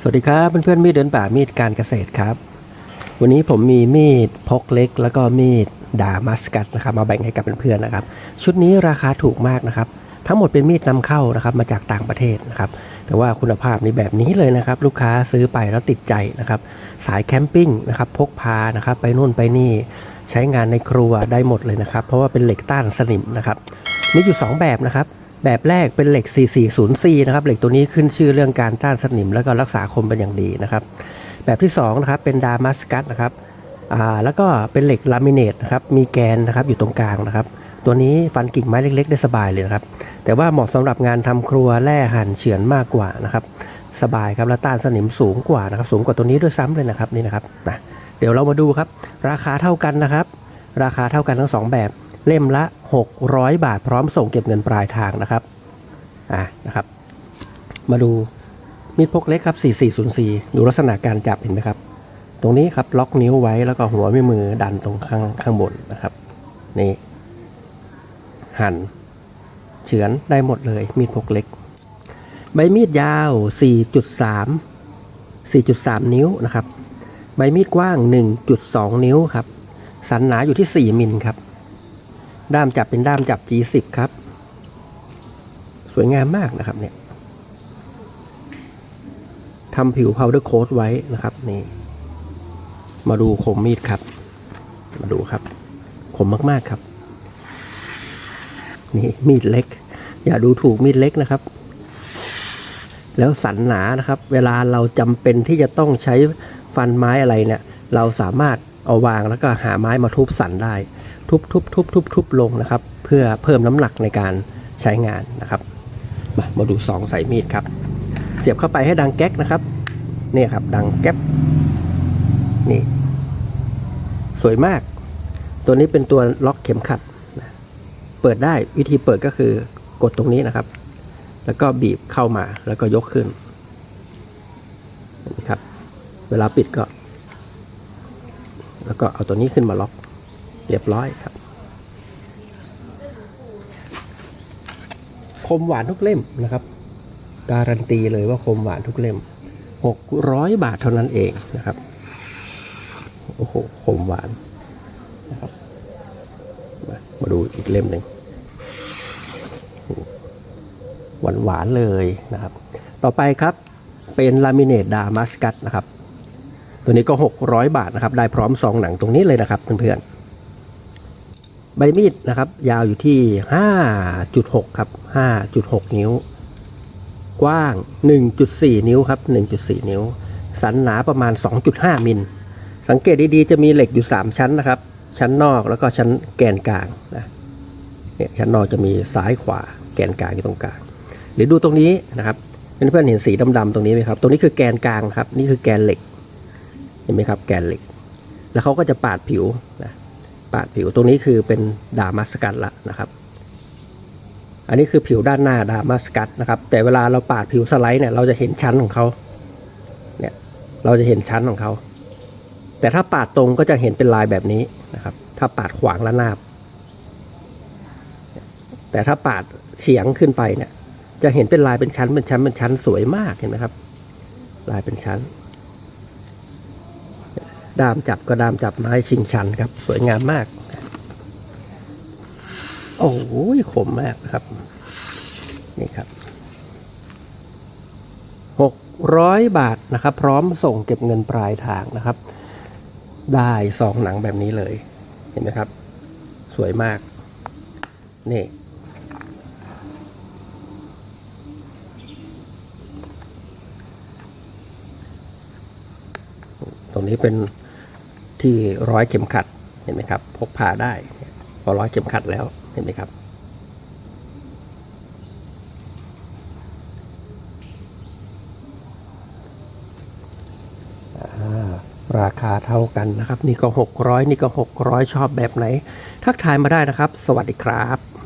สวัสดีครับเพื่อนๆมีดเดินป่ามีดการเกษตรครับ วันนี้ผมมีมีดพกเล็ก แล้วก็มีดดามัสกัสนะครับมาแบ่งให้กับเพื่อนๆนะครับ ชุดนี้ราคาถูกมากนะครับ ทั้งหมดเป็นมีดนำเข้านะครับมาจากต่างประเทศนะครับแต่ว่าคุณภาพนี่แบบนี้เลยนะครับ ลูกค้าซื้อไปแล้วติดใจนะครับ สายแคมปิ้งนะครับพกพานะครับไปนู่นไปนี่ใช้งานในครัวได้หมดเลยนะครับ เพราะว่าเป็นเหล็กต้านสนิมนะครับมีอยู่ 2 แบบนะครับ แบบแรกเป็นเหล็ก 4404นะครับ เหล็กตัวนี้ขึ้นชื่อเรื่องการต้านสนิม แล้วก็รักษาคมเป็นอย่างดีนะครับ แบบที่2นะครับเป็นดามัสกัสนะครับอ่าแล้วก็เป็นเหล็กลามิเนตนะครับ มีแกนนะครับอยู่ตรงกลางนะครับ ตัวนี้ฟันกิ่งไม้เล็ก ๆ ได้สบายเลยนะครับ แต่ว่าเหมาะสำหรับงานทำครัวแร่หั่นเฉือนมากกว่านะครับ สบายครับและต้านสนิมสูงกว่านะครับ สูงกว่าตัวนี้ด้วยซ้ำเลยนะครับนี่นะครับนะเดี๋ยวเรามาดูครับ ราคาเท่ากันนะครับ ราคาเท่ากันทั้งสองแบบ เล่มละ 600 บาทพร้อมส่งเก็บเงินปลายทางนะครับอะนะครับ มาดูมีดพกเล็กครับ 4404 ดูลักษณะการจับเห็นไหมครับ ตรงนี้ครับล็อกนิ้วไว้แล้วก็หัวไม่มือดันตรงข้างข้างบนนะครับนี่หั่นเฉือนได้หมดเลย มีดพกเล็ก ใบมีดยาว 4.3 4.3 นิ้วนะครับ ใบมีดกว้าง 1.2 นิ้วครับ สันหนาอยู่ที่ 4 มิลครับ ด้ามจับเป็นด้ามจับ G10 ครับ สวยงามมากนะครับเนี่ยทำผิว powder coat ไว้นะครับนี่มาดูคมมีดครับ มาดูครับคมมากๆครับ นี่มีดเล็ก อย่าดูถูกมีดเล็กนะครับ แล้วสันหนานะครับ เวลาเราจำเป็นที่จะต้องใช้ฟันไม้อะไรเนี่ย เราสามารถเอาวางแล้วก็หาไม้มาทุบสันได้ ทุบทุบทุบทุบทุบลงนะครับ เพื่อเพิ่มน้ำหนักในการใช้งานนะครับ มามาดูสองใส่มีดครับ เสียบเข้าไปให้ดังแก๊กนะครับนี่ครับ ดังแก๊บนี่ สวยมาก ตัวนี้เป็นตัวล็อกเข็มขัดเปิดได้วิธีเปิดก็คือกดตรงนี้นะครับ แล้วก็บีบเข้ามาแล้วก็ยกขึ้นนไหมครับ เวลาปิดก็ แล้วก็เอาตัวนี้ขึ้นมาล็อก เรียบร้อยครับ คมหวานทุกเล่มนะครับ การันตีเลยว่าคมหวานทุกเล่ม 600 บาทเท่านั้นเองนะครับ โอ้โห คมหวานนะครับมามาดูอีกเล่มหนึ่งหวานหวานเลยนะครับ ต่อไปครับเป็นลามิเนตดามัสกัสนะครับ ตัวนี้ก็ 600 บาทนะครับ ได้พร้อมซองหนังตรงนี้เลยนะครับเพื่อนๆ ใบมีดนะครับ ยาวอยู่ที่ 5.6 ครับ 5.6 นิ้ว กว้าง 1.4 นิ้วครับ 1.4 นิ้ว สันหนาประมาณ 2.5 มิล สังเกตดีๆ จะมีเหล็กอยู่ 3 ชั้นนะครับ ชั้นนอกแล้วก็ชั้นแกนกลางนะเนี่ยชั้นนอกจะมีซ้ายขวาแกนกลางอยู่ตรงกลาง หรือดูตรงนี้นะครับเพื่อนๆเห็นสีดำๆตรงนี้ไหมครับ ตรงนี้คือแกนกลางครับ นี่คือแกนเหล็ก เห็นไหมครับ แกนเหล็ก แล้วเขาก็จะปาดผิวนะ ปาดผิวตรงนี้คือเป็นดามัสกัสละนะครับ อันนี้คือผิวด้านหน้าดามัสกัสนะครับ แต่เวลาเราปาดผิวสไลด์เนี่ยเราจะเห็นชั้นของเขาเนี่ยเราจะเห็นชั้นของเขา แต่ถ้าปาดตรงก็จะเห็นเป็นลายแบบนี้นะครับ ถ้าปาดขวางและนาบ แต่ถ้าปาดเฉียงขึ้นไปเนี่ยจะเห็นเป็นลายเป็นชั้นเป็นชั้นเป็นชั้นสวยมากเห็นไหมครับ ลายเป็นชั้น ดามจับก็ดามจับไม้ชิงชันครับ สวยงามมาก โอ้โหคมมากครับ นี่ครับหกร้อยบาทนะครับ พร้อมส่งเก็บเงินปลายทางนะครับ ได้ซองหนังแบบนี้เลย เห็นไหมครับ สวยมาก นี่ตรงนี้เป็น ที่ร้อยเข็มขัดเห็นไหมครับ พกพาได้พอร้อยเข็มขัดแล้วเห็นไหมครับ ราคาเท่ากันนะครับ นี่ก็ 600 นี่ก็ 600 ชอบแบบไหน ทักทายมาได้นะครับ สวัสดีครับ